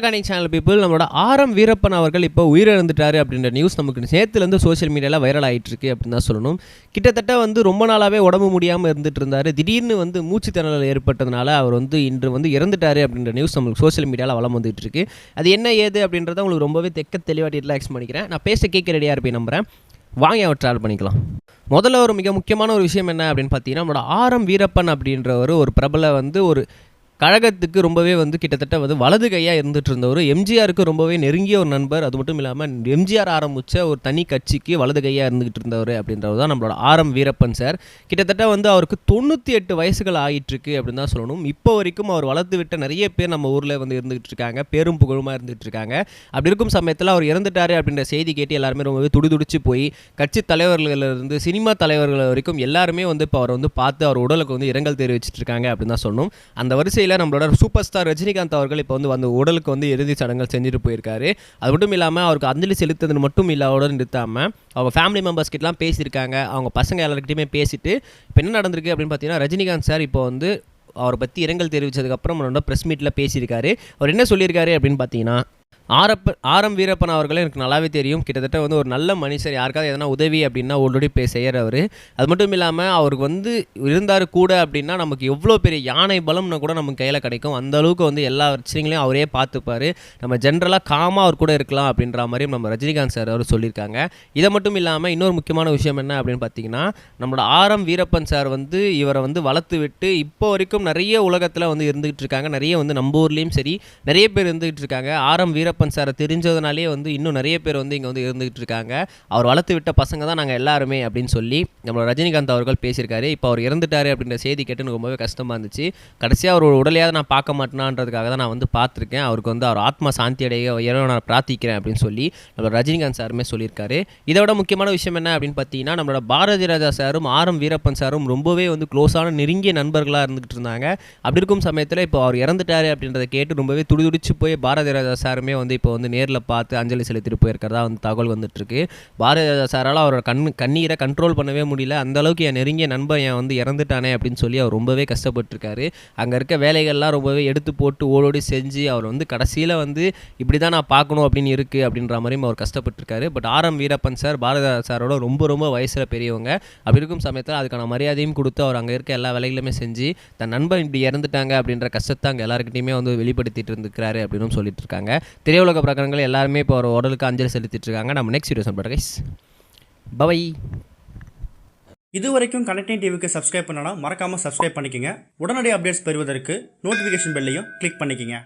Connect channel people நம்மளோட ஆரம் வீரப்பன் அவர்கள் இப்போ உயிரிழந்துட்டாரு அப்படின்ற நியூஸ் நமக்கு சேர்த்துலேருந்து சோஷியல் மீடியாவில் வைரல் ஆகிட்டு இருக்கு அப்படின்னு தான் சொல்லணும். கிட்டத்தட்ட வந்து ரொம்ப நாளாகவே உடம்பு முடியாமல் இருந்துட்டு இருந்தார். திடீர்னு வந்து மூச்சு திணறல் ஏற்பட்டதுனால அவர் வந்து இன்று வந்து இறந்துட்டாரு அப்படின்ற நியூஸ் நம்மளுக்கு சோஷியல் மீடியாவில் வளம் வந்துட்டு இருக்கு. அது என்ன ஏது அப்படின்றத உங்களுக்கு ரொம்பவே தெக்க தெளிவாக ரிலாக்ஸ் பண்ணிக்கிறேன். நான் பேச கேட்க ரெடியாக இருப்பேன் நம்புறேன். வாங்க அவர் ட்ராவல் பண்ணிக்கலாம். முதல்ல ஒரு மிக முக்கியமான ஒரு விஷயம் என்ன அப்படின்னு பார்த்தீங்கன்னா நம்மளோட ஆரம் வீரப்பன் அப்படின்றவர் ஒரு பிரபல வந்து ஒரு கழகத்துக்கு ரொம்பவே வந்து கிட்டத்தட்ட வந்து வலது கையாக இருந்துட்டு இருந்தவர் எம்ஜிஆருக்கு ரொம்பவே நெருங்கிய ஒரு நண்பர். அது மட்டும் இல்லாமல் எம்ஜிஆர் ஆரம்பித்த ஒரு தனி கட்சிக்கு வலது கையாக இருந்துகிட்டு இருந்தவர் அப்படின்றவர் தான் நம்மளோட ஆரம் வீரப்பன் சார். கிட்டத்தட்ட வந்து அவருக்கு தொண்ணூற்றி எட்டு வயசுகள் ஆகிட்டுருக்கு அப்படின்னு தான் சொல்லணும். இப்போ வரைக்கும் அவர் வளர்த்து விட்ட நிறைய பேர் நம்ம ஊரில் வந்து இருந்துகிட்டு இருக்காங்க. பேரும் புகழுமாக இருந்துகிட்டு இருக்காங்க. அப்படி இருக்கும் சமயத்தில் அவர் இறந்துட்டாரு அப்படின்ற செய்தி கேட்டு எல்லாருமே ரொம்பவே துடிதுடிச்சு போய் கட்சி தலைவர்களிலிருந்து சினிமா தலைவர்கள் வரைக்கும் எல்லாருமே வந்து இப்போ அவரை வந்து பார்த்து அவர் உடலுக்கு வந்து இரங்கல் தெரிவிச்சிட்டு இருக்காங்க அப்படின்னு தான் சொல்லணும். அந்த வரிசையில் நம்மளோட சூப்பர் ஸ்டார் ரஜினிகாந்த் அவர்கள் இப்போ வந்து அந்த உடலுக்கு வந்து இறுதி சடங்குகள் செஞ்சுட்டு போயிருக்காரு. அது மட்டும் இல்லாமல் அவருக்கு அஞ்சலி செலுத்துறது மட்டும் இல்லாத நிறுத்தாமல் அவங்க ஃபேமிலி மெம்பர்ஸ் கிட்டலாம் பேசியிருக்காங்க. அவங்க பசங்க எல்லாருக்கிட்டையுமே பேசிட்டு இப்போ என்ன நடந்திருக்கு அப்படின்னு பார்த்தீங்கன்னா ரஜினிகாந்த் சார் இப்போ வந்து அவரை பற்றி இரங்கல் தெரிவித்ததுக்கப்புறம் நம்மளோட ப்ரெஸ் மீட்டில் பேசியிருக்காரு. அவர் என்ன சொல்லியிருக்காரு அப்படின்னு பார்த்தீங்கன்னா ஆரப்ப ஆரம் வீரப்பன் அவர்களே எனக்கு நல்லாவே தெரியும். கிட்டத்தட்ட வந்து ஒரு நல்ல மனுஷர் யாருக்காவது எதனா உதவி அப்படின்னா ஆல்ரெடி போய் செய்கிறவர் அது மட்டும் இல்லாமல் அவருக்கு வந்து இருந்தார் கூட அப்படின்னா நமக்கு எவ்வளோ பெரிய யானை பலம்னு கூட நமக்கு கையில் கிடைக்கும். அந்த அளவுக்கு வந்து எல்லா பிரச்சனைகளையும் அவரே பார்த்துப்பார். நம்ம ஜென்ரலாக காமாக அவர் கூட இருக்கலாம் அப்படின்ற மாதிரி நம்ம ரஜினிகாந்த் சார் அவர் சொல்லியிருக்காங்க. இதை மட்டும் இல்லாமல் இன்னொரு முக்கியமான விஷயம் என்ன அப்படின்னு பார்த்தீங்கன்னா நம்மளோட ஆரம் வீரப்பன் சார் வந்து இவரை வந்து வளர்த்து விட்டு இப்போ வரைக்கும் நிறைய உலகத்தில் வந்து இருந்துகிட்டு இருக்காங்க. நிறைய வந்து நம்ம ஊர்லேயும் சரி நிறைய பேர் இருந்துகிட்டு இருக்காங்க. ஆரம் வீரப்பன் சாரை தெரிஞ்சதுனாலே வந்து இன்னும் நிறைய பேர் வந்து இங்கே வந்து இருந்துகிட்டு இருக்காங்க. அவர் வளர்த்து விட்ட பசங்க தான் நாங்கள் எல்லாருமே அப்படின்னு சொல்லி நம்மளோட ரஜினிகாந்த் அவர்கள் பேசியிருக்காரு. இப்போ அவர் இறந்துட்டாரு அப்படின்ற செய்தி கேட்டு எனக்கு ரொம்பவே கஷ்டமாக இருந்துச்சு. கடைசியாக அவர் உடலையாவது நான் பார்க்க மாட்டேனான்றதுக்காக தான் நான் வந்து பார்த்துருக்கேன். அவருக்கு வந்து அவர் ஆத்மா சாந்தி அடைய நான் பிரார்த்திக்கிறேன் அப்படின்னு சொல்லி நம்மளோட ரஜினிகாந்த் சாருமே சொல்லியிருக்காரு. இதை விட முக்கியமான விஷயம் என்ன அப்படின்னு பார்த்தீங்கன்னா நம்மளோட பாரதி ராஜா சாரும் ஆரம் வீரப்பன் சாரும் ரொம்பவே வந்து க்ளோஸான நெருங்கிய நண்பர்களாக இருந்துகிட்டு இருந்தாங்க. அப்படி இருக்கும் சமயத்தில் இப்போ அவர் இறந்துட்டாரு அப்படின்றத கேட்டு ரொம்பவே துடிதுடிச்சு போய் பாரதி ராஜா சாருமே வந்து இப்போ வந்து நேரில் பார்த்து அஞ்சலி செலுத்திட்டு போயிருக்கிறதா வந்து தகவல் வந்துட்டுருக்கு. பாரதி சாரால் அவரோட கண் கண்ணீரை கண்ட்ரோல் பண்ணவே முடியல. அந்த அளவுக்கு என் நெருங்கிய நண்பன் என் வந்து இறந்துட்டானே அப்படின்னு சொல்லி அவர் ரொம்பவே கஷ்டப்பட்டுருக்காரு. அங்கே இருக்க வேலைகள்லாம் ரொம்பவே எடுத்து போட்டு ஓடோடி செஞ்சு அவர் வந்து கடைசியில் வந்து இப்படி தான் நான் பார்க்கணும் அப்படின்னு இருக்குது அப்படின்ற மாதிரியும் அவர் கஷ்டப்பட்டுருக்காரு. பட் ஆரம் வீரப்பன் சார் பாரத சாரோட ரொம்ப ரொம்ப வயசில் பெரியவங்க. அப்படி இருக்கும் சமயத்தில் அதுக்கான மரியாதையும் கொடுத்து அவர் அங்கே இருக்க எல்லா வேலைகளுமே செஞ்சு தன் நண்பன் இப்படி இறந்துட்டாங்க அப்படின்ற கஷ்டத்தை அங்கே எல்லாருக்கிட்டையுமே வந்து வெளிப்படுத்திட்டு இருந்துக்கிறாரு அப்படின்னு சொல்லிட்டு இருக்காங்க. திரையுலக பிரகாரங்கள் எல்லாருமே இப்போ ஒரு உடலுக்கு அஞ்சலி செலுத்திட்டு இருக்காங்க நம்ம நெக்ஸ்ட் வீடியோ சொல்கிறேன் கைஸ் பவை இது வரைக்கும் கனெக்டிங் டிவிக்கு சப்ஸ்கிரைப் பண்ணனா மறக்காமல் சப்ஸ்கிரைப் பண்ணிக்கங்க. உடனடி அப்டேட்ஸ் பெறுவதற்கு நோட்டிஃபிகேஷன் பெல்லையும் கிளிக் பண்ணிக்கங்க.